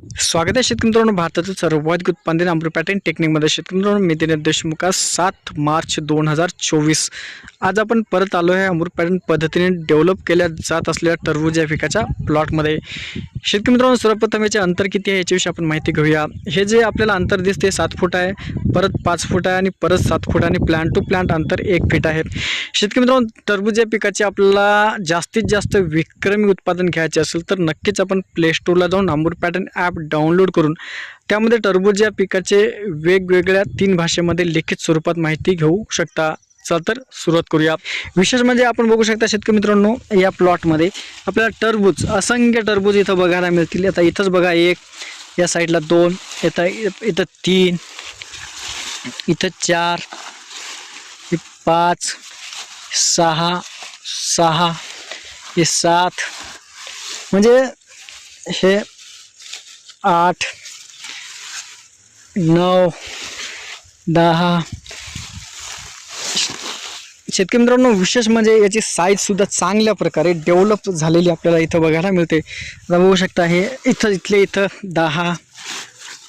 स्वागत आहे शेतकरी मित्रांनो भारताचं सर्वाधिक उत्पादन अमृत पॅटर्न टेक्निकमध्ये. शेतकरी मित्रांनो मी दिनेश देशमुख सात मार्च दोन हजार चोवीस. आज आपण परत आलो आहे अमृत पॅटर्न पद्धतीने डेव्हलप केल्या जात असलेल्या टरबूज या पिकाच्या प्लॉटमध्ये. शेतकरी मित्रांनो सर्वप्रथम याचे अंतर किती आहे याच्याविषयी आपण माहिती घेऊया. हे जे आपल्याला अंतर दिसते सात फूट आहे परत पाच फूट आहे आणि परत सात फूट आणि प्लांट टू प्लांट अंतर एक फीट आहे. शेतकरी मित्रांनो टरबूज या पिकाचे आपल्याला जास्तीत जास्त विक्रमी उत्पादन घ्यायचे असेल तर नक्कीच आपण प्ले स्टोरला जाऊन अमृत पॅटर्न ॲप डाउनलोड करून त्यामध्ये टरबूज या पिकाचे वेगवेगळ्या तीन भाषेमध्ये लिखित स्वरूपात माहिती घेऊ शकता. चला तर सुरुवात करूया. विशेष म्हणजे आपण बघू शकता शेतकरी मित्रांनो या प्लॉटमध्ये आपल्याला टरबूज असंख्य टरबूज इथं बघायला मिळतील. आता इथंच बघा एक या साईडला दोन इथं इथं तीन इथं चार हे पाच सहा सहा हे सात. म्हणजे हे आठ नऊ दहा. शेतकरी मित्रांनो विशेष म्हणजे याची साईज सुद्धा चांगल्या प्रकारे डेव्हलप झालेली आपल्याला इथं बघायला मिळते. आता बघू शकता हे इथं इथले इथं दहा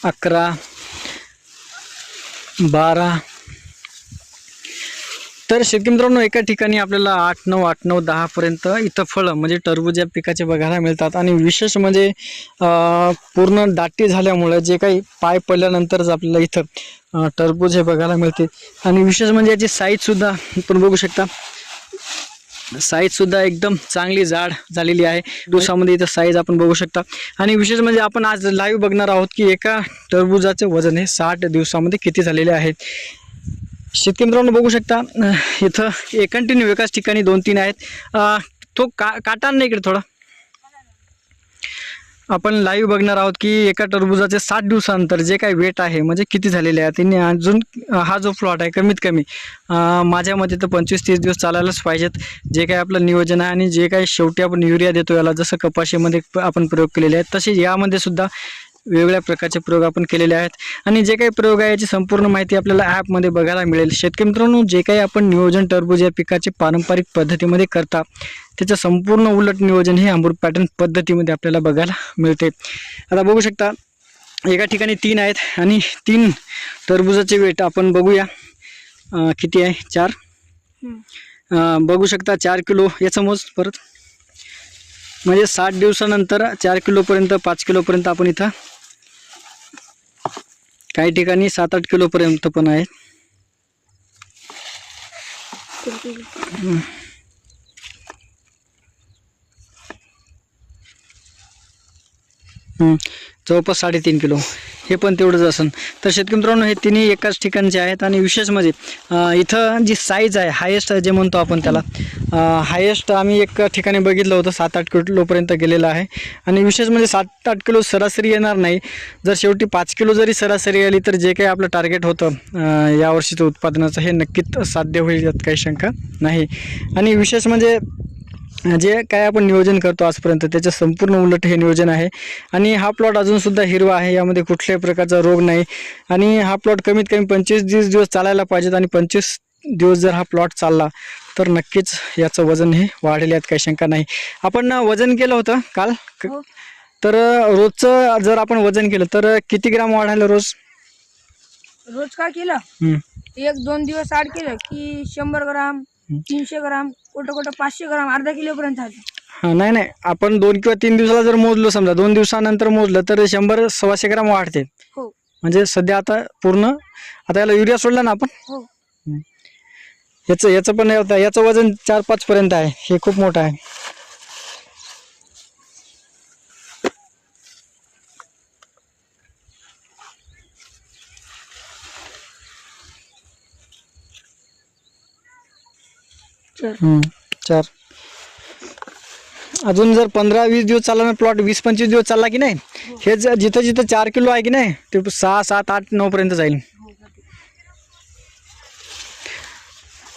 अकरा बारा तर शेतकरी मित्रांनो एका ठिकाणी आपल्याला आठ नऊ आठ नऊ दहापर्यंत इथं फळं म्हणजे टरबूज या पिकाचे बघायला मिळतात. आणि विशेष म्हणजे पूर्ण दाटी झाल्यामुळे जे काही पाय पडल्यानंतरच आपल्याला इथं टरबूज हे बघायला मिळते. आणि विशेष म्हणजे याची साईजसुद्धा आपण बघू शकता. साईजसुद्धा एकदम चांगली जाड झालेली आहे. दिवसामध्ये इथं साईज आपण बघू शकता. आणि विशेष म्हणजे आपण आज लाईव्ह बघणार आहोत की एका टरबुजाचे वजन हे साठ दिवसामध्ये किती झालेले आहे. शेतकरी मित्रांनो बघू शकता इथं एक कंटिन्यू एकाच ठिकाणी दोन तीन आहेत. तो का काटा नाही इकडे थोडा. आपण लाईव्ह बघणार आहोत की एका टरबुजाचे सात दिवसानंतर जे काही वेट आहे म्हणजे किती झालेले आहे त्यांनी अजून हा जो प्लॉट आहे कमीत कमी माझ्या मते तर पंचवीस तीस दिवस चालायलाच पाहिजेत. जे काही आपलं नियोजन आहे आणि जे काही शेवटी आपण युरिया देतो याला जसं कपाशीमध्ये प- आपण प्रयोग केलेले आहेत तसे यामध्ये सुद्धा वेगवेगळ्या प्रकारचे प्रयोग आपण केलेले आहेत. आणि जे काही प्रयोग आहे याची संपूर्ण माहिती आपल्याला ॲपमध्ये बघायला मिळेल. शेतकरी मित्रांनो जे काही आपण नियोजन टरबूज या पिकाचे पारंपरिक पद्धतीमध्ये करता त्याचं संपूर्ण उलट नियोजन हे आंबूर पॅटर्न पद्धतीमध्ये आपल्याला बघायला मिळते. आता बघू शकता एका ठिकाणी तीन आहेत आणि तीन टरबुजाचे वेट आपण बघूया. किती आहे? चार. बघू शकता चार किलो याचं मोज परत. म्हणजे साठ दिवसानंतर चार किलोपर्यंत पाच किलोपर्यंत आपण इथं काही ठिकाणी सात आठ किलोपर्यंत पण आहे. जवळपास साडेतीन किलो. हे पण तेवढंच असन. तर शेतकरी मित्रांनो हे तिन्ही एकाच ठिकाणचे आहेत आणि विशेष म्हणजे इथं जी साईज आहे हायेस्ट जे म्हणतो आपण त्याला हायेस्ट आम्ही एक ठिकाणी बघितलं होतं सात आठ किलोपर्यंत गेलेलं आहे. आणि विशेष म्हणजे सात आठ किलो सरासरी येणार नाही. जर शेवटी पाच किलो जरी सरासरी आली तर जे काही आपलं टार्गेट होतं यावर्षीचं उत्पादनाचं हे नक्कीच साध्य होईल यात काही शंका नाही. आणि विशेष म्हणजे जे काय आपण नियोजन करतो आजपर्यंत त्याचं संपूर्ण उलट हे नियोजन आहे. आणि हा प्लॉट अजूनसुद्धा हिरवा आहे यामध्ये कुठल्याही प्रकारचा रोग नाही. आणि हा प्लॉट कमीत कमी पंचवीस दिवस दिवस चालायला पाहिजेत आणि पंचवीस दिवस जर हा प्लॉट चालला तर नक्कीच याचं वजन हे वाढेल यात काही शंका नाही. आपण ना वजन केलं होतं काल? क- हो. तर रोजचं जर आपण वजन केलं तर किती ग्राम वाढायला रोज? रोज काय केलं. एक दोन दिवस आड केलं की शंभर ग्राम? तीनशे ग्राम कुठं कुठं पाचशे ग्राम अर्धा किलो पर्यंत आहे. हा नाही नाही. आपण दोन किंवा तीन दिवसाला जर मोजलो समजा दोन दिवसानंतर मोजलं तर शंभर सव्वाशे ग्राम वाढते. हो. म्हणजे सध्या आता पूर्ण आता याला युरिया सोडला ना आपण? हो. याचं याचं पण हे होतं याचं वजन चार पाच पर्यंत आहे. हे खूप मोठं आहे. हम्म, चार. अजून जर पंधरा वीस दिवस चालला ना प्लॉट वीस पंचवीस दिवस चालला की नाही हे. ज- जिथं जिथं चार किलो आहे की नाही ते सहा सात आठ नऊ पर्यंत जाईल.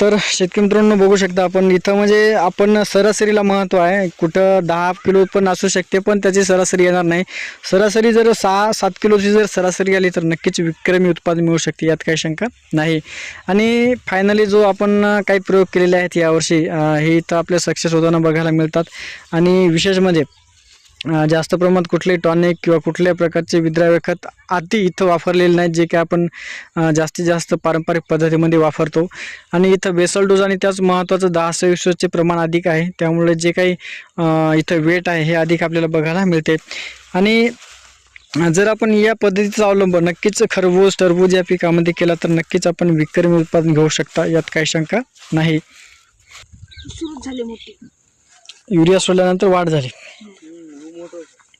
तर शेतकरी मित्रांनो बघू शकता आपण इथं म्हणजे आपण सरासरीला महत्त्व आहे. कुठं दहा किलो पण असू शकते पण त्याची सरासरी येणार नाही. सरासरी जर सहा सात किलोची जर सरासरी आली तर नक्कीच विक्रमी उत्पादन मिळू शकते यात काही शंका नाही. आणि फायनली जो आपण काही प्रयोग केलेले आहेत यावर्षी हे इथं आपल्या सक्सेस होताना बघायला मिळतात. आणि विशेष म्हणजे जास्त प्रमाणात कुठलेही टॉनिक किंवा कुठल्याही प्रकारचे विद्राव्य खत आधी इथं वापरलेले नाहीत जे की आपण जास्तीत जास्त पारंपरिक पद्धतीमध्ये वापरतो. आणि इथं बेसल डोस आणि त्याच महत्त्वाचं दहा सव्वीसचे प्रमाण अधिक आहे. त्यामुळे जे काही इथं वेट आहे हे अधिक आपल्याला बघायला मिळते. आणि जर आपण या पद्धतीचा अवलंब नक्कीच खरबूज टरबूज या पिकामध्ये केला तर नक्कीच आपण विक्रमी उत्पादन घेऊ शकता. यात काही शंका नाही. युरिया सोडल्यानंतर वाढ झाली.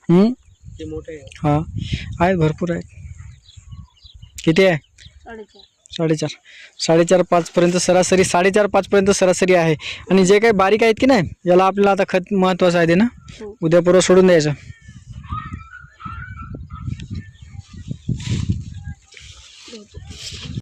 हम्म? हा. आहेत भरपूर आहेत. किती आहे? साडेचार. साडेचार. साडेचार पाचपर्यंत सरासरी साडेचार पाचपर्यंत सरासरी आहे. आणि जे काही बारीक आहेत की नाही याला आपल्याला आता खत महत्त्वाचं आहे ते ना? हो. उद्या परवा सोडून द्यायचं.